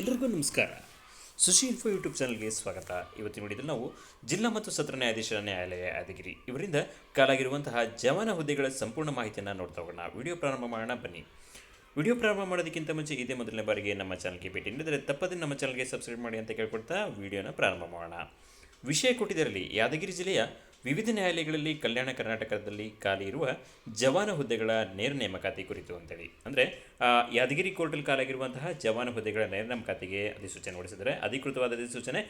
ಎಲ್ರಿಗೂ ನಮಸ್ಕಾರ. ಸುಶಿ info YouTube ಚಾನಲ್ಗೆ ಸ್ವಾಗತ. ಇವತ್ತು ನೋಡಿದ್ರೆ ನಾವು ಜಿಲ್ಲಾ ಮತ್ತು ಸತ್ರ ನ್ಯಾಯಾಧೀಶರ ನ್ಯಾಯಾಲಯ ಯಾದಗಿರಿ. ಇವರಿಂದ ಕಾಲಾಗಿರುವಂತಹ ಜವಾನ ಹುದ್ದೆಗಳ ಸಂಪೂರ್ಣ ಮಾಹಿತಿಯನ್ನು ನೋಡ್ತಾ ಹೋಗೋಣ. ವಿಡಿಯೋ ಪ್ರಾರಂಭ ಮಾಡೋಣ, ಬನ್ನಿ. ವಿಡಿಯೋ ಪ್ರಾರಂಭ ಮಾಡೋದಕ್ಕಿಂತ ಮುಂಚೆ ಇದೇ ಮೊದಲನೇ ಬಾರಿಗೆ ನಮ್ಮ ಚಾನಲ್ಗೆ ಭೇಟಿ ನೀಡಿದರೆ ತಪ್ಪದೇ ನಮ್ಮ ಚಾನಲ್ಗೆ ಸಬ್ಸ್ಕ್ರೈಬ್ ಮಾಡಿ ಅಂತ ಕೇಳ್ಕೊಡ್ತಾ ವಿಡಿಯೋನ ಪ್ರಾರಂಭ ಮಾಡೋಣ. ವಿಷಯ ಕೊಟ್ಟಿದ್ದರಲ್ಲಿ ಯಾದಗಿರಿ ಜಿಲ್ಲೆಯ ವಿವಿಧ ನ್ಯಾಯಾಲಯಗಳಲ್ಲಿ ಕಲ್ಯಾಣ ಕರ್ನಾಟಕದಲ್ಲಿ ಖಾಲಿ ಇರುವ ಜವಾನ ಹುದ್ದೆಗಳ ನೇರ ನೇಮಕಾತಿ ಕುರಿತು ಅಂತೇಳಿ. ಅಂದರೆ ಯಾದಗಿರಿ ಕೋರ್ಟಲ್ಲಿ ಖಾಲಿಯಾಗಿರುವಂತಹ ಜವಾನ ಹುದ್ದೆಗಳ ನೇರ ನೇಮಕಾತಿಗೆ ಅಧಿಸೂಚನೆ ಹೊರಡಿಸಿದರೆ, ಅಧಿಕೃತವಾದ ಅಧಿಸೂಚನೆ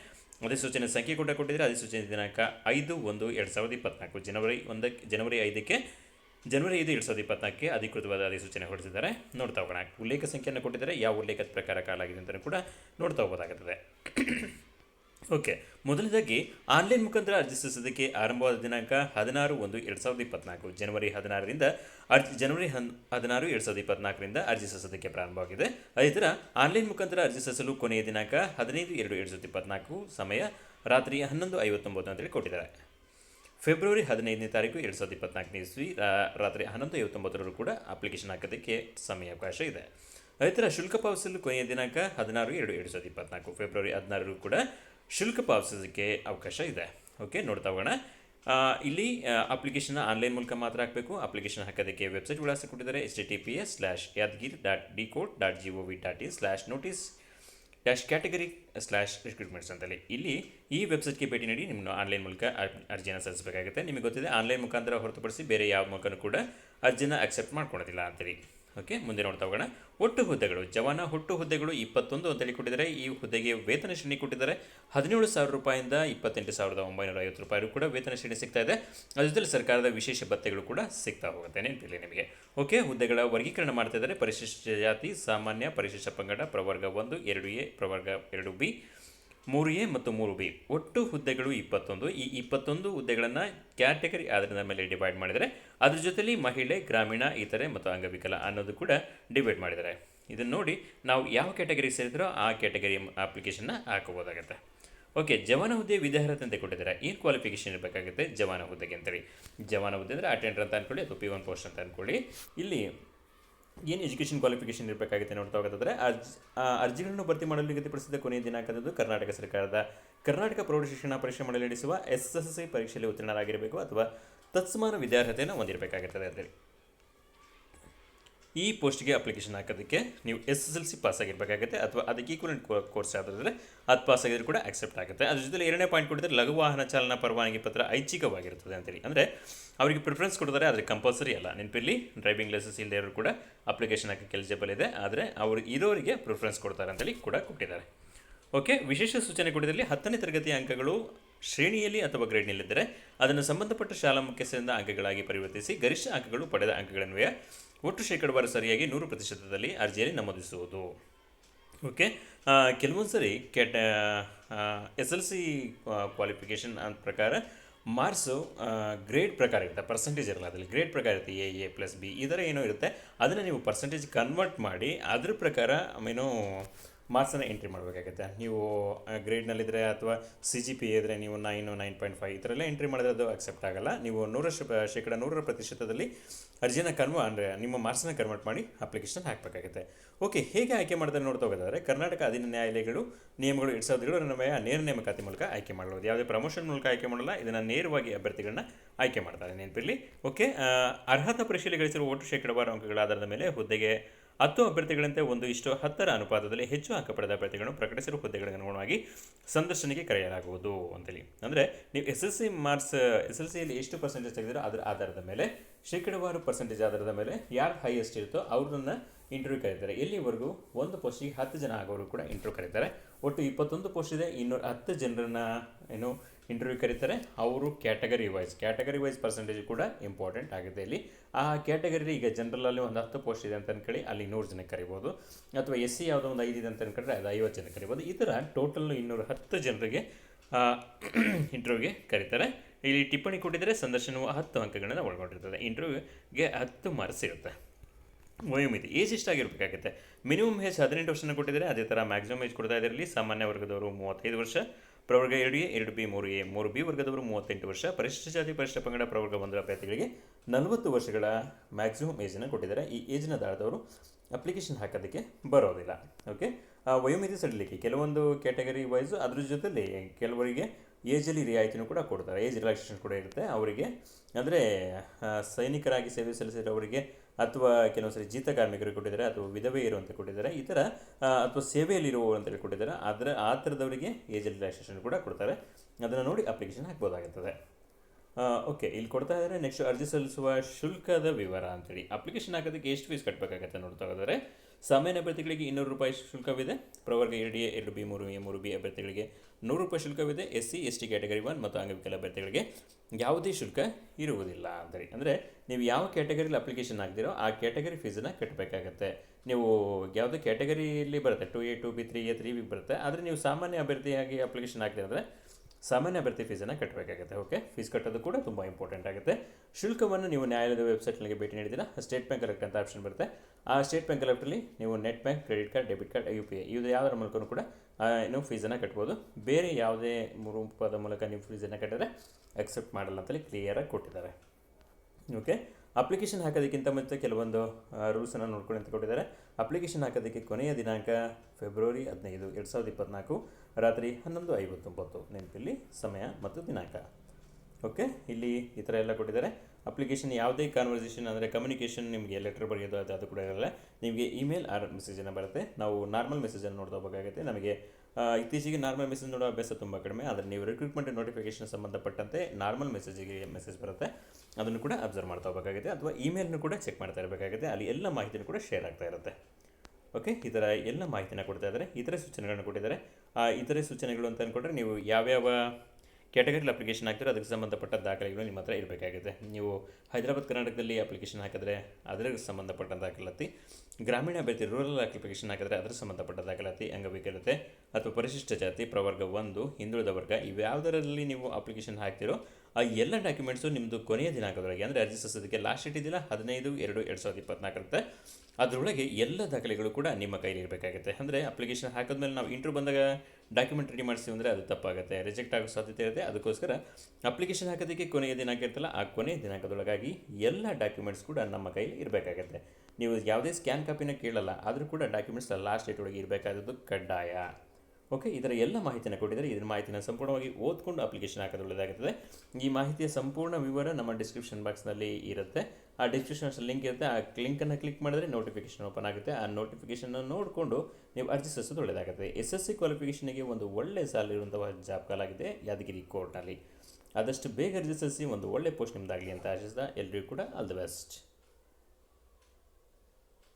ಅಧಿಸೂಚನೆ ಸಂಖ್ಯೆ ಕೂಡ ಕೊಟ್ಟಿದ್ದಾರೆ ಅಧಿಸೂಚನೆ ದಿನಾಂಕ ಐದು ಒಂದು ಎರಡು ಸಾವಿರದ ಇಪ್ಪತ್ನಾಲ್ಕು, ಜನವರಿ ಒಂದಕ್ಕೆ, ಜನವರಿ ಐದಕ್ಕೆ, ಜನವರಿ ಐದು ಎರಡು ಸಾವಿರದ ಇಪ್ಪತ್ನಾಲ್ಕಕ್ಕೆ ಅಧಿಕೃತವಾದ ಅಧಿಸೂಚನೆ ಹೊರಡಿಸಿದ್ದಾರೆ. ನೋಡ್ತಾ ಹೋಗೋಣ. ಉಲ್ಲೇಖ ಸಂಖ್ಯೆಯನ್ನು ಕೊಟ್ಟಿದ್ದಾರೆ. ಯಾವ ಉಲ್ಲೇಖದ ಪ್ರಕಾರ ಕಾಲಾಗಿದೆ ಅಂತಲೂ ಕೂಡ ನೋಡ್ತಾ ಹೋಗೋದಾಗುತ್ತದೆ. ಓಕೆ ಮೊದಲನೇದಾಗಿ ಆನ್ಲೈನ್ ಮುಖಾಂತರ ಅರ್ಜಿ ಸಲ್ಲಿಸೋದಕ್ಕೆ ಆರಂಭವಾದ ದಿನಾಂಕ ಹದಿನಾರು ಒಂದು ಎರಡು ಸಾವಿರದ ಇಪ್ಪತ್ನಾಲ್ಕು. ಜನವರಿ ಹದಿನಾರರಿಂದ ಅರ್ಜಿ, ಜನವರಿ ಹನ್, ಹದಿನಾರು ಎರಡು ಸಾವಿರದ ಇಪ್ಪತ್ನಾಲ್ಕರಿಂದ ಅರ್ಜಿ ಸಲ್ಲಿಸೋದಕ್ಕೆ ಪ್ರಾರಂಭವಾಗಿದೆ. ಅದೇ ಥರ ಆನ್ಲೈನ್ ಮುಖಾಂತರ ಅರ್ಜಿ ಸಲ್ಲಿಸಲು ಕೊನೆಯ ದಿನಾಂಕ ಹದಿನೈದು ಎರಡು ಎರಡು ಸಾವಿರದ ಇಪ್ಪತ್ನಾಲ್ಕು ಸಮಯ ರಾತ್ರಿ ಹನ್ನೊಂದು ಐವತ್ತೊಂಬತ್ತು ಅಂತೇಳಿ ಕೊಟ್ಟಿದ್ದಾರೆ. ಫೆಬ್ರವರಿ ಹದಿನೈದನೇ ತಾರೀಕು ಎರಡು ಸಾವಿರದ ಇಪ್ಪತ್ನಾಲ್ಕನೇ ಇಸ್ವಿ ರಾತ್ರಿ ಹನ್ನೊಂದು ಐವತ್ತೊಂಬತ್ತರವರೆಗೂ ಕೂಡ ಅಪ್ಲಿಕೇಶನ್ ಹಾಕೋದಕ್ಕೆ ಸಮಯಾವಕಾಶ ಇದೆ. ಅದೇ ಥರ ಶುಲ್ಕ ಪಾವತಿಸಲು ಕೊನೆಯ ದಿನಾಂಕ ಹದಿನಾರು ಎರಡು ಎರಡು ಸಾವಿರದ ಇಪ್ಪತ್ನಾಲ್ಕು. ಫೆಬ್ರವರಿ ಹದಿನಾರರು ಕೂಡ ಶುಲ್ಕ ಪಾವತಿಸೋದಕ್ಕೆ ಅವಕಾಶ ಇದೆ. ಓಕೆ ನೋಡ್ತಾ ಹೋಗೋಣ. ಇಲ್ಲಿ ಅಪ್ಲಿಕೇಶನ್ ಆನ್ಲೈನ್ ಮೂಲಕ ಮಾತ್ರ ಹಾಕಬೇಕು. ಅಪ್ಲಿಕೇಶನ್ ಹಾಕೋದಕ್ಕೆ ವೆಬ್ಸೈಟ್ ವಿಳಾಸ ಕೊಟ್ಟಿದ್ದಾರೆ. S T P S slash Yadgir dot D code dot G O V dot in slash notice dash category slash recruitments ಅಂತೇಳಿ ಇಲ್ಲಿ, ಈ ವೆಬ್ಸೈಟ್ಗೆ ಭೇಟಿ ನೀಡಿ ನಿಮ್ಮನ್ನು ಆನ್ಲೈನ್ ಮೂಲಕ ಅರ್- ಅರ್ಜಿಯನ್ನು ಸಲ್ಲಿಸಬೇಕಾಗುತ್ತೆ. ನಿಮಗೆ ಗೊತ್ತಿದೆ ಆನ್ಲೈನ್ ಮುಖಾಂತರ ಹೊರತುಪಡಿಸಿ ಬೇರೆ ಯಾವ ಮೂಲಕನೂ ಕೂಡ ಅರ್ಜಿನ ಅಕ್ಸೆಪ್ಟ್ ಮಾಡ್ಕೊಳೋದಿಲ್ಲ ಅಂತೇಳಿ. ಓಕೆ, ಮುಂದೆ ನೋಡ್ತಾ ಹೋಗೋಣ. ಒಟ್ಟು ಹುದ್ದೆಗಳು. ಜವಾನ ಒಟ್ಟು ಹುದ್ದೆಗಳು ಇಪ್ಪತ್ತೊಂದು ಅಂತೇಳಿ ಕೊಟ್ಟಿದ್ದಾರೆ. ಈ ಹುದ್ದೆಗೆ ವೇತನ ಶ್ರೇಣಿ ಕೊಟ್ಟಿದ್ದಾರೆ. ಹದಿನೇಳು ಸಾವಿರ ರೂಪಾಯಿಂದ ಇಪ್ಪತ್ತೆಂಟು ಸಾವಿರದ ಒಂಬೈನೂರ ಐವತ್ತು ರೂಪಾಯಿ ಕೂಡ ವೇತನ ಶ್ರೇಣಿ ಸಿಗ್ತಾ ಇದೆ. ಅದ್ರ ಜೊತೆ ಸರ್ಕಾರದ ವಿಶೇಷ ಭತ್ಯೆಗಳು ಕೂಡ ಸಿಗ್ತಾ ಹೋಗುತ್ತೆ ನೆನಪಿರಲಿ ನಿಮಗೆ. ಓಕೆ, ಹುದ್ದೆಗಳ ವರ್ಗೀಕರಣ ಮಾಡ್ತಾ ಇದ್ದಾರೆ. ಪರಿಶಿಷ್ಟ ಜಾತಿ, ಸಾಮಾನ್ಯ, ಪರಿಶಿಷ್ಟ ಪಂಗಡ, ಪ್ರವರ್ಗ ಒಂದು, ಎರಡು ಎ, ಪ್ರವರ್ಗ ಎರಡು ಬಿ. ಮೂರು ಎ ಮತ್ತು ಮೂರು ಬಿ. ಒಟ್ಟು ಹುದ್ದೆಗಳು ಇಪ್ಪತ್ತೊಂದು. ಈ ಇಪ್ಪತ್ತೊಂದು ಹುದ್ದೆಗಳನ್ನು ಕ್ಯಾಟಗರಿ ಆಧಾರದ ಮೇಲೆ ಡಿವೈಡ್ ಮಾಡಿದರೆ ಅದ್ರ ಜೊತೆಲಿ ಮಹಿಳೆ, ಗ್ರಾಮೀಣ, ಇತರೆ ಮತ್ತು ಅಂಗವಿಕಲ ಅನ್ನೋದು ಕೂಡ ಡಿವೈಡ್ ಮಾಡಿದ್ದಾರೆ ಇದನ್ನು ನೋಡಿ ನಾವು ಯಾವ ಕ್ಯಾಟಗರಿ ಸೇರಿದ್ರೋ ಆ ಕ್ಯಾಟಗರಿ ಅಪ್ಲಿಕೇಶನ್ನ ಹಾಕೋಬೋದಾಗುತ್ತೆ ಓಕೆ, ಜವಾನ ಹುದ್ದೆ ವಿದ್ಯಾರ್ಹತೆ ಅಂತ ಕೊಟ್ಟಿದ್ದಾರೆ. ಏನು ಕ್ವಾಲಿಫಿಕೇಷನ್ ಇರಬೇಕಾಗುತ್ತೆ? ಜವಾನ ಹುದ್ದೆಗೆ ಅಂತೇಳಿ ಜವಾನ ಹುದ್ದೆ ಅಂದರೆ ಅಟೆಂಡರ್ ಅಂತ ಅಂದ್ಕೊಳ್ಳಿ ಅಥವಾ ಪಿ ಒನ್ ಪೋಸ್ಟ್ ಅಂತ ಅಂದ್ಕೊಳ್ಳಿ ಇಲ್ಲಿ ಏನು ಎಜುಕೇಷನ್ ಕ್ವಾಲಿಫಿಕೇಷನ್ ಇರಬೇಕಾಗುತ್ತೆ ನೋಡ್ತಾ ಹೋಗೋದಾದರೆ, ಅರ್ಜಿ ಅರ್ಜಿಗಳನ್ನು ಭರ್ತಿ ಮಾಡಲು ನಿಗದಿಪಡಿಸಿದ ಕೊನೆಯ ದಿನಾಂಕದಂದು ಕರ್ನಾಟಕ ಸರ್ಕಾರದ. ಕರ್ನಾಟಕ ಪ್ರೌಢ ಶಿಕ್ಷಣ ಪರೀಕ್ಷೆ ಮಾಡಲು ನಡೆಸುವ ಎಸ್ ಎಸ್ ಎಸ್ ಸಿ ಪರೀಕ್ಷೆಯಲ್ಲಿ ಉತ್ತೀರ್ಣರಾಗಿರಬೇಕು ಅಥವಾ ತತ್ಸಮಾನ ವಿದ್ಯಾರ್ಹತೆಯನ್ನು ಹೊಂದಿರಬೇಕಾಗುತ್ತದೆ ಅಂತೇಳಿ ಈ ಪೋಸ್ಟ್ಗೆ ಅಪ್ಲಿಕೇಶನ್ ಹಾಕೋದಕ್ಕೆ ನೀವು S S L C pass ಆಗಿರಬೇಕಾಗುತ್ತೆ ಅಥವಾ ಅದಕ್ಕೆ ಈಕ್ವಲೆಂಟ್ ಕೋರ್ಸ್ ಯಾವುದಾದ್ರೆ ಅದು ಪಾಸ್ ಆಗಿದ್ರೆ ಕೂಡ ಅಕ್ಸೆಪ್ಟ್ ಆಗುತ್ತೆ. ಅದ್ರ ಜೊತೆ ಎರಡನೇ ಪಾಯಿಂಟ್ ಕೊಟ್ಟಿದ್ರೆ ಲಘು ವಾಹನ ಚಾಲನಾ ಪರವಾನಗಿ ಪತ್ರ ಐಚ್ಛಿಕವಾಗಿರ್ತದೆ ಅಂತೇಳಿ. ಅಂದರೆ ಅವರಿಗೆ ಪ್ರಿಫರೆನ್ಸ್ ಕೊಡ್ತಾರೆ ಆದರೆ ಕಂಪಲ್ಸರಿ ಅಲ್ಲ. ನೆನಪಿಲ್ಲಿ ಡ್ರೈವಿಂಗ್ ಲೈಸೆನ್ಸ್ ಇಲ್ಲದೆ ಇರೋರು ಕೂಡ ಅಪ್ಲಿಕೇಶನ್ ಹಾಕಿ ಎಲಿಜಿಬಲ್ ಇದೆ. ಆದರೆ ಅವರು ಇರೋರಿಗೆ ಪ್ರಿಫರೆನ್ಸ್ ಕೊಡ್ತಾರೆ ಅಂತೇಳಿ ಕೂಡ ಕೊಟ್ಟಿದ್ದಾರೆ. ಓಕೆ ವಿಶೇಷ ಸೂಚನೆ ಕೊಡಿದಲ್ಲಿ ಹತ್ತನೇ ತರಗತಿಯ ಅಂಕಗಳು ಶ್ರೇಣಿಯಲ್ಲಿ ಅಥವಾ ಗ್ರೇಡ್ನಲ್ಲಿದ್ದರೆ ಅದನ್ನು ಸಂಬಂಧಪಟ್ಟ ಶಾಲಾ ಮುಖ್ಯಸ್ಥರಿಂದ ಅಂಕಗಳಾಗಿ ಪರಿವರ್ತಿಸಿ ಗರಿಷ್ಠ ಅಂಕಗಳು ಪಡೆದ ಅಂಕಗಳನ್ವಯ ಒಟ್ಟು ಶೇಕಡವಾರು ಸರಿಯಾಗಿ ನೂರು ಪ್ರತಿಶತದಲ್ಲಿ ಅರ್ಜಿಯಲ್ಲಿ ನಮೂದಿಸುವುದು. ಓಕೆ ಕೆಲವೊಂದು ಸರಿ ಕೆಟ ಎಸ್ ಎಲ್ ಸಿ ಕ್ವಾಲಿಫಿಕೇಷನ್ ಅಂದ ಪ್ರಕಾರ ಮಾರ್ಕ್ಸು ಗ್ರೇಡ್ ಪ್ರಕಾರ ಇರುತ್ತೆ. ಪರ್ಸೆಂಟೇಜ್ ಇರಲ್ಲ. ಅದರಲ್ಲಿ ಗ್ರೇಡ್ ಪ್ರಕಾರ ಇರುತ್ತೆ. ಎ ಎ ಪ್ಲಸ್ ಬಿ ಈ ಥರ ಏನೋ ಇರುತ್ತೆ. ಅದನ್ನು ನೀವು ಪರ್ಸೆಂಟೇಜ್ ಕನ್ವರ್ಟ್ ಮಾಡಿ ಅದ್ರ ಪ್ರಕಾರ ಏನು ಮಾರ್ಕ್ಸನ್ನು ಎಂಟ್ರಿ ಮಾಡಬೇಕಾಗುತ್ತೆ. ನೀವು ಗ್ರೇಡ್ನಲ್ಲಿದ್ದರೆ ಅಥವಾ ಸಿ ಜಿ ಪಿ ಇದ್ದರೆ ನೀವು ನೈನು ನೈನ್ ಪಾಯಿಂಟ್ ಫೈವ್ ಈ ಥರ ಎಂಟ್ರಿ ಮಾಡಿದ್ರೆ ಅದು ಅಕ್ಸೆಪ್ಟ್ ಆಗಲ್ಲ. ನೀವು ನೂರ ಶೇಕಡಾ ನೂರರ ಪ್ರತಿಶತದಲ್ಲಿ ಅರ್ಜಿನ ಕನ್ವ ಅಂದರೆ ನಿಮ್ಮ ಮಾರ್ಕ್ಸನ್ನ ಕನ್ವರ್ಟ್ ಮಾಡಿ ಅಪ್ಲಿಕೇಶನ್ ಹಾಕಬೇಕಾಗುತ್ತೆ. ಓಕೆ, ಹೇಗೆ ಆಯ್ಕೆ ಮಾಡಿದ್ರೆ ನೋಡ್ತಾ ಹೋಗೋದಾದರೆ, ಕರ್ನಾಟಕ ಅಧೀನ ನ್ಯಾಯಾಲಯಗಳು ನಿಯಮಗಳು ಎರಡು ಸಾವಿರದ ಏಳು ನೇರ ನೇಮಕಾತಿ ಮೂಲಕ ಆಯ್ಕೆ ಮಾಡಬಹುದು ಯಾವುದೇ ಪ್ರಮೋಷನ್ ಮೂಲಕ ಆಯ್ಕೆ ಮಾಡಲ್ಲ, ಇದನ್ನು ನೇರವಾಗಿ ಅಭ್ಯರ್ಥಿಗಳನ್ನ ಆಯ್ಕೆ ಮಾಡ್ತಾರೆ ನೆನಪಿರಲಿ. ಓಕೆ ಅರ್ಹತಾ ಪರೀಕ್ಷೆಯಲ್ಲಿ ಗಳಿಸಿರುವ ಒಟ್ಟು ಶೇಕಡವಾರು ಅಂಕಗಳ ಆಧಾರದ ಮೇಲೆ ಹುದ್ದೆಗೆ ಹತ್ತು ಅಭ್ಯರ್ಥಿಗಳಂತೆ ಒಂದು ಇಷ್ಟು ಹತ್ತರ ಅನುಪಾತದಲ್ಲಿ ಹೆಚ್ಚು ಅಂಕ ಪಡೆದ ಅಭ್ಯರ್ಥಿಗಳನ್ನು ಪ್ರಕಟಿಸಿರುವ ಹುದ್ದೆಗಳಿಗೆ ಅನುಗುಣವಾಗಿ ಸಂದರ್ಶನಕ್ಕೆ ಕರೆಯಲಾಗುವುದು ಅಂತೇಳಿ. ಅಂದರೆ ನೀವು S S C marks, S L ಸಿಯಲ್ಲಿ ಎಷ್ಟು ಪರ್ಸೆಂಟೇಜ್ ತೆಗೆದಿರೋ ಅದರ ಆಧಾರದ ಮೇಲೆ ಶೇಕಡವಾರು ಪರ್ಸೆಂಟೇಜ್ ಆಧಾರದ ಮೇಲೆ ಯಾರು ಹೈಯೆಸ್ಟ್ ಇರುತ್ತೋ ಅವ್ರನ್ನ ಇಂಟರ್ವ್ಯೂ ಕರೀತಾರೆ. ಎಲ್ಲಿವರೆಗೂ? ಒಂದು ಪೋಸ್ಟಿಗೆ ಹತ್ತು ಜನ ಆಗೋರು ಕೂಡ ಇಂಟರ್ವ್ಯೂ ಕರೀತಾರೆ. ಒಟ್ಟು ಇಪ್ಪತ್ತೊಂದು ಪೋಸ್ಟ್ ಇದೆ. ಇನ್ನೂರು ಹತ್ತು ಜನರನ್ನ ಏನು ಇಂಟರ್ವ್ಯೂ ಕರೀತಾರೆ. ಅವರು category wise category wise percentage ಕೂಡ ಇಂಪಾರ್ಟೆಂಟ್ ಆಗುತ್ತೆ ಇಲ್ಲಿ. ಆ ಕ್ಯಾಟಗರಿ ಈಗ ಜನರಲಲ್ಲಿ ಒಂದು ಹತ್ತು ಪೋಸ್ಟ್ ಇದೆ ಅಂತ ಅನ್ಕೊಳ್ಳಿ ಅಲ್ಲಿ ನೂರು ಜನ ಕರಿಬೋದು. ಅಥವಾ ಎಸ್ ಸಿ ಯಾವುದೋ ಒಂದು ಐದು ಇದೆ ಅಂತ ಅನ್ಕೊಂಡ್ರೆ ಅದು ಐವತ್ತು ಜನ ಕರಿಬೋದು. ಈ ಥರ ಟೋಟಲ್ ಇನ್ನೂರು ಹತ್ತು ಜನರಿಗೆ ಇಂಟರ್ವ್ಯೂಗೆ ಕರೀತಾರೆ. ಇಲ್ಲಿ ಟಿಪ್ಪಣಿ ಕೊಟ್ಟಿದ್ದರೆ ಸಂದರ್ಶನವು ಹತ್ತು ಅಂಕಗಳನ್ನು ಒಳಗೊಂಡಿರ್ತದೆ. ಇಂಟರ್ವ್ಯೂಗೆ ಹತ್ತು ಮಾರ್ಕ್ಸ್ ಇರುತ್ತೆ. ವಯೋಮಿತಿ ಏಜ್ ಎಷ್ಟಾಗಿರ್ಬೇಕಾಗುತ್ತೆ? ಮಿನಿಮಮ್ ಏಜ್ ಹದಿನೆಂಟು ವರ್ಷನ ಕೊಟ್ಟಿದ್ದಾರೆ ಅದೇ ಥರ ಮ್ಯಾಕ್ಸಿಮಮ್ ಏಜ್ ಕೊಡ್ತಾ ಇದರಲ್ಲಿ ಸಾಮಾನ್ಯ ವರ್ಗದವರು ಮೂವತ್ತೈದು ವರ್ಷ, ಪ್ರವರ್ಗ ಎರಡು ಎ, ಎರಡು ಬಿ, ಮೂರು ಎ, ಮೂರು ಬಿ ವರ್ಗದವರು ಮೂವತ್ತೆಂಟು ವರ್ಷ. ಪರಿಶಿಷ್ಟ ಜಾತಿ, ಪರಿಶಿಷ್ಟ ಪಂಗಡ, ಪ್ರವರ್ಗ ಬಂದ ಅಭ್ಯರ್ಥಿಗಳಿಗೆ ನಲವತ್ತು ವರ್ಷಗಳ ಮ್ಯಾಕ್ಸಿಮಮ್ ಏಜನ್ನು ಕೊಟ್ಟಿದ್ದಾರೆ. ಈ ಏಜ್ನ ದಾಳದವರು ಅಪ್ಲಿಕೇಶನ್ ಹಾಕೋದಕ್ಕೆ ಬರೋದಿಲ್ಲ. ಓಕೆ ವಯೋಮಿತಿ ಸಡಿಲಿಕೆ ಕೆಲವೊಂದು ಕ್ಯಾಟಗರಿ ವೈಸು ಅದ್ರ ಜೊತೆಲಿ ಕೆಲವರಿಗೆ ಏಜಲ್ಲಿ ರಿಯಾಯಿತಿನೂ ಕೂಡ ಕೊಡ್ತಾರೆ. ಏಜ್ ರಿಲ್ಯಾಕ್ಸೇಷನ್ ಕೂಡ ಇರುತ್ತೆ. ಅವರಿಗೆ, ಅಂದರೆ ಸೈನಿಕರಾಗಿ ಸೇವೆ ಸಲ್ಲಿಸಿರೋರಿಗೆ ಅಥವಾ ಕೆಲವೊಂದು ಸರಿ ಜೀತ ಕಾರ್ಮಿಕರಿಗೆ ಕೊಟ್ಟಿದ್ದಾರೆ ಅಥವಾ ವಿಧವೆ ಇರುವಂಥ ಕೊಟ್ಟಿದ್ದಾರೆ, ಈ ಥರ ಅಥವಾ ಸೇವೆಯಲ್ಲಿರುವ ಅಂತೇಳಿ ಕೊಟ್ಟಿದ್ದಾರೆ ಅದರ ಆ ಥರದವರಿಗೆ ಏಜ್ ರಿಲ್ಯಾಕ್ಸೇಷನ್ ಕೂಡ ಕೊಡ್ತಾರೆ. ಅದನ್ನು ನೋಡಿ ಅಪ್ಲಿಕೇಶನ್ ಹಾಕ್ಬೋದಾಗುತ್ತದೆ ಓಕೆ ಇಲ್ಲಿ ಕೊಡ್ತಾ ಇದ್ದಾರೆ ನೆಕ್ಸ್ಟ್ ಅರ್ಜಿ ಸಲ್ಲಿಸುವ ಶುಲ್ಕದ ವಿವರ ಅಂತೇಳಿ. ಅಪ್ಲಿಕೇಶನ್ ಹಾಕೋದಕ್ಕೆ ಎಷ್ಟು ಫೀಸ್ ಕಟ್ಟಬೇಕಾಗತ್ತೆ ನೋಡ್ತಾ ಹೋದರೆ? ಸಾಮಾನ್ಯ ಅಭ್ಯರ್ಥಿಗಳಿಗೆ ಇನ್ನೂರು ರೂಪಾಯಿ ಶುಲ್ಕವಿದೆ. ಪ್ರವರ್ಗ ಎರಡು ಎ, ಎರಡು ಬಿ, ಮೂರು ಎ, ಮೂರು ಬಿ ಅಭ್ಯರ್ಥಿಗಳಿಗೆ ನೂರು ರೂಪಾಯಿ ಶುಲ್ಕವಿದೆ. S C, S T category one ಮತ್ತು ಅಂಗವಿಕಲ ಅಭ್ಯರ್ಥಿಗಳಿಗೆ ಯಾವುದೇ ಶುಲ್ಕ ಇರುವುದಿಲ್ಲ ಅಂತೇಳಿ ಅಂದರೆ ನೀವು ಯಾವ ಕ್ಯಾಟಗರಿಲಿ ಅಪ್ಲಿಕೇಶನ್ ಹಾಕ್ತಿರೋ ಆ ಕ್ಯಾಟಗರಿ ಫೀಸನ್ನು ಕಟ್ಟಬೇಕಾಗತ್ತೆ ನೀವು ಯಾವುದೇ ಕ್ಯಾಟಗರಿಯಲ್ಲಿ ಬರುತ್ತೆ. Two A two B three A three B ಬರುತ್ತೆ. ಆದರೆ ನೀವು ಸಾಮಾನ್ಯ ಅಭ್ಯರ್ಥಿಯಾಗಿ ಅಪ್ಲಿಕೇಶನ್ ಹಾಕ್ತಿದ್ರೆ ಸಾಮಾನ್ಯ ಅಭ್ಯರ್ಥಿ ಫೀಸನ್ನು ಕಟ್ಟಬೇಕಾಗುತ್ತೆ ಓಕೆ ಫೀಸ್ ಕಟ್ಟೋದು ಕೂಡ ತುಂಬ ಇಂಪಾರ್ಟೆಂಟ್ ಆಗುತ್ತೆ. ಶುಲ್ಕವನ್ನು ನೀವು ನ್ಯಾಯಾಲಯದ ವೆಬ್ಸೈಟ್ನಲ್ಲಿ ಭೇಟಿ ನೀಡಿದ್ದೀರಾ? ಸ್ಟೇಟ್ ಬ್ಯಾಂಕ್ ಕಲೆಕ್ಟ್ ಅಂತ ಆಪ್ಷನ್ ಬರುತ್ತೆ. ಆ ಸ್ಟೇಟ್ ಬ್ಯಾಂಕ್ ಕಲೆಕ್ಟಲ್ಲಿ ನೀವು net bank credit card debit card U P I ಇದು ಯಾವುದರ ಮೂಲಕನೂ ಕೂಡ ಏನು ಫೀಸನ್ನು ಕಟ್ಬೋದು. ಬೇರೆ ಯಾವುದೇ ರೂಪದ ಮೂಲಕ ನೀವು ಫೀಸನ್ನು ಕಟ್ಟಿದ್ರೆ ಅಕ್ಸೆಪ್ಟ್ ಮಾಡಲ್ಲ ಅಂತೇಳಿ ಕ್ಲಿಯರಾಗಿ ಕೊಟ್ಟಿದ್ದಾರೆ ಓಕೆ ಅಪ್ಲಿಕೇಶನ್ ಹಾಕೋದಕ್ಕಿಂತ ಮುಂಚೆ ಕೆಲವೊಂದು ರೂಲ್ಸನ್ನು ನೋಡ್ಕೊಂಡು ಅಂತ ಕೊಟ್ಟಿದ್ದಾರೆ. ಅಪ್ಲಿಕೇಶನ್ ಹಾಕೋದಕ್ಕೆ ಕೊನೆಯ ದಿನಾಂಕ ಫೆಬ್ರವರಿ ಹದಿನೈದು, ಎರಡು ಸಾವಿರದ ಇಪ್ಪತ್ತ್ನಾಲ್ಕು ರಾತ್ರಿ ಹನ್ನೊಂದು ಐವತ್ತೊಂಬತ್ತು. ನೆನಪಿಲ್ಲಿ ಸಮಯ ಮತ್ತು ದಿನಾಂಕ. ಓಕೆ ಇಲ್ಲಿ ಈ ಥರ ಎಲ್ಲ ಕೊಟ್ಟಿದ್ದಾರೆ. ಅಪ್ಲಿಕೇಶನ್ ಯಾವುದೇ ಕಾನ್ವರ್ಸೇಷನ್ ಅಂದರೆ ಕಮ್ಯುನಿಕೇಷನ್ ನಿಮಗೆ ಲೆಟರ್ ಬರೆಯೋದು ಅದು ಅದು ಕೂಡ ಇರಲ್ಲ. ನಿಮಗೆ ಇಮೇಲ್ ಆರ್ ಮೆಸೇಜನ್ನು ಬರುತ್ತೆ. ನಾವು ನಾರ್ಮಲ್ ಮೆಸೇಜನ್ನು ನೋಡ್ತಾ ಹೋಗಬೇಕಾಗುತ್ತೆ. ನಮಗೆ ಇತ್ತೀಚೆಗೆ ನಾರ್ಮಲ್ ಮೆಸೇಜ್ ನೋಡೋ ಅಭ್ಯಾಸ ತುಂಬ ಕಡಿಮೆ. ಆದರೆ ನೀವು ರಿಕ್ರೂಟ್ಮೆಂಟ್ ನೋಟಿಫಿಕೇಶನ್ ಸಂಬಂಧಪಟ್ಟಂತೆ ನಾರ್ಮಲ್ ಮೆಸೇಜಿಗೆ ಮೆಸೇಜ್ ಬರುತ್ತೆ. ಅದನ್ನು ಕೂಡ ಅಬ್ಸರ್ವ್ ಮಾಡ್ತಾ ಹೋಗಬೇಕಾಗುತ್ತೆ. ಅಥವಾ ಇಮೇಲ್ನು ಕೂಡ ಚೆಕ್ ಮಾಡ್ತಾ ಇರಬೇಕಾಗುತ್ತೆ. ಅಲ್ಲಿ ಎಲ್ಲ ಮಾಹಿತಿನೂ ಕೂಡ ಶೇರ್ ಆಗ್ತಾ ಇರುತ್ತೆ. ಓಕೆ ಈ ಥರ ಎಲ್ಲ ಮಾಹಿತಿನ ಕೊಡ್ತಾ ಇದ್ದಾರೆ. ಇತರೆ ಸೂಚನೆಗಳನ್ನು ಕೊಟ್ಟಿದ್ದಾರೆ. ಆ ಇತರೆ ಸೂಚನೆಗಳು ಅಂತ ಅಂದ್ಕೊಂಡ್ರೆ ನೀವು ಯಾವ್ಯಾವ ಕ್ಯಾಟಗರಿಲಿ ಅಪ್ಲಿಕೇಶನ್ ಹಾಕಿದ್ರೆ ಅದಕ್ಕೆ ಸಂಬಂಧಪಟ್ಟ ದಾಖಲೆಗಳು ನಿಮ್ಮ ಹತ್ರ ಇರಬೇಕಾಗುತ್ತೆ ನೀವು ಹೈದರಾಬಾದ್ ಕರ್ನಾಟಕದಲ್ಲಿ ಅಪ್ಲಿಕೇಶನ್ ಹಾಕಿದ್ರೆ ಅದರ ಸಂಬಂಧಪಟ್ಟ ದಾಖಲಾತಿ, ಗ್ರಾಮೀಣ ಅಭ್ಯರ್ಥಿ ರೂರಲ್ ಅಪ್ಲಿಕೇಶನ್ ಹಾಕಿದ್ರೆ ಅದರ ಸಂಬಂಧಪಟ್ಟ ದಾಖಲಾತಿ ಅಂಗವಿಕಲತೆ ಅಥವಾ ಪರಿಶಿಷ್ಟ ಜಾತಿ, ಪ್ರವರ್ಗ ಒಂದು, ಹಿಂದುಳಿದ ವರ್ಗ ಇವ್ಯಾವುದರಲ್ಲಿ ನೀವು ಅಪ್ಲಿಕೇಶನ್ ಹಾಕ್ತಿರೋ ಆ ಎಲ್ಲ ಡಾಕ್ಯುಮೆಂಟ್ಸು ನಿಮ್ಮದು ಕೊನೆಯ ದಿನಾಂಕದೊಳಗೆ ಅಂದರೆ ಅರ್ಜಿ ಸಲ್ಲಿಸೋದಕ್ಕೆ ಲಾಸ್ಟ್ ಡೇಟ್ ಇದೆಯಲ್ಲ ಹದಿನೈದು, ಎರಡು ಎರಡು ಸಾವಿರದ ಇಪ್ಪತ್ನಾಲ್ಕರಂತೆ. ಅದರೊಳಗೆ ಎಲ್ಲ ದಾಖಲೆಗಳು ಕೂಡ ನಿಮ್ಮ ಕೈಲಿ ಇರಬೇಕಾಗುತ್ತೆ. ಅಂದರೆ ಅಪ್ಲಿಕೇಶನ್ ಹಾಕಿದ್ಮೇಲೆ ನಾವು ಇಂಟ್ರೂ ಬಂದಾಗ ಡಾಕ್ಯುಮೆಂಟ್ ರೆಡಿ ಮಾಡಿಸ್ತೀವಿ ಅಂದರೆ ಅದು ತಪ್ಪಾಗುತ್ತೆ ರಿಜೆಕ್ಟ್ ಆಗೋ ಸಾಧ್ಯತೆ ಇರುತ್ತೆ. ಅದಕ್ಕೋಸ್ಕರ ಅಪ್ಲಿಕೇಶನ್ ಹಾಕೋದಕ್ಕೆ ಕೊನೆಯ ದಿನಾಂಕ ಇರ್ತಲ್ಲ ಆ ಕೊನೆಯ ದಿನಾಂಕದೊಳಗಾಗಿ ಎಲ್ಲ ಡಾಕ್ಯುಮೆಂಟ್ಸ್ ಕೂಡ ನಮ್ಮ ಕೈಲಿ ಇರಬೇಕಾಗುತ್ತೆ. ನೀವು ಯಾವುದೇ ಸ್ಕ್ಯಾನ್ ಕಾಪಿನ ಕೇಳಲ್ಲ, ಆದರೂ ಕೂಡ ಡಾಕ್ಯುಮೆಂಟ್ಸ್ ಲಾಸ್ಟ್ ಡೇಟ್ ಒಳಗೆ ಇರಬೇಕಾದದ್ದು ಕಡ್ಡಾಯ. ಓಕೆ ಇದರ ಎಲ್ಲ ಮಾಹಿತಿಯನ್ನು ಕೊಟ್ಟಿದ್ದಾರೆ. ಇದರ ಮಾಹಿತಿನ ಸಂಪೂರ್ಣವಾಗಿ ಓದ್ಕೊಂಡು ಅಪ್ಲಿಕೇಶನ್ ಹಾಕೋದು ಒಳ್ಳೆಯದಾಗುತ್ತದೆ ಈ ಮಾಹಿತಿಯ ಸಂಪೂರ್ಣ ವಿವರ ನಮ್ಮ ಡಿಸ್ಕ್ರಿಪ್ಷನ್ ಬಾಕ್ಸ್ನಲ್ಲಿ ಇರುತ್ತೆ. ಆ ಡಿಸ್ಕ್ರಿಪ್ಷನ್ ಲಿಂಕ್ ಇರುತ್ತೆ. ಆ ಲಿಂಕನ್ನು ಕ್ಲಿಕ್ ಮಾಡಿದ್ರೆ ನೋಟಿಫಿಕೇಶನ್ ಓಪನ್ ಆಗುತ್ತೆ. ಆ ನೋಟಿಫಿಕೇಶನ್ ನೋಡಿಕೊಂಡು ನೀವು ಅರ್ಜಿ ಸಲ್ಲಿಸೋದು ಒಳ್ಳೆಯದಾಗುತ್ತೆ ಎಸ್ ಎಸ್ ಸಿ ಕ್ವಾಲಿಫಿಕೇಷನ್ಗೆ ಒಂದು ಒಳ್ಳೆಯ ಸಾಲ ಇರುವಂತಹ ಜಾಬ್ ಕಾಲಾಗಿದೆ ಯಾದಗಿರಿ ಕೋರ್ಟ್ನಲ್ಲಿ ಆದಷ್ಟು ಬೇಗ ಅರ್ಜಿ ಸಲ್ಲಿಸಿ ಒಂದು ಒಳ್ಳೆ ಪೋಸ್ಟ್ ನಿಮ್ಮದಾಗಲಿ ಅಂತ ಆಶಿಸಿದ ಎಲ್ಲರಿಗೂ ಕೂಡ ಆಲ್ ದ ಬೆಸ್ಟ್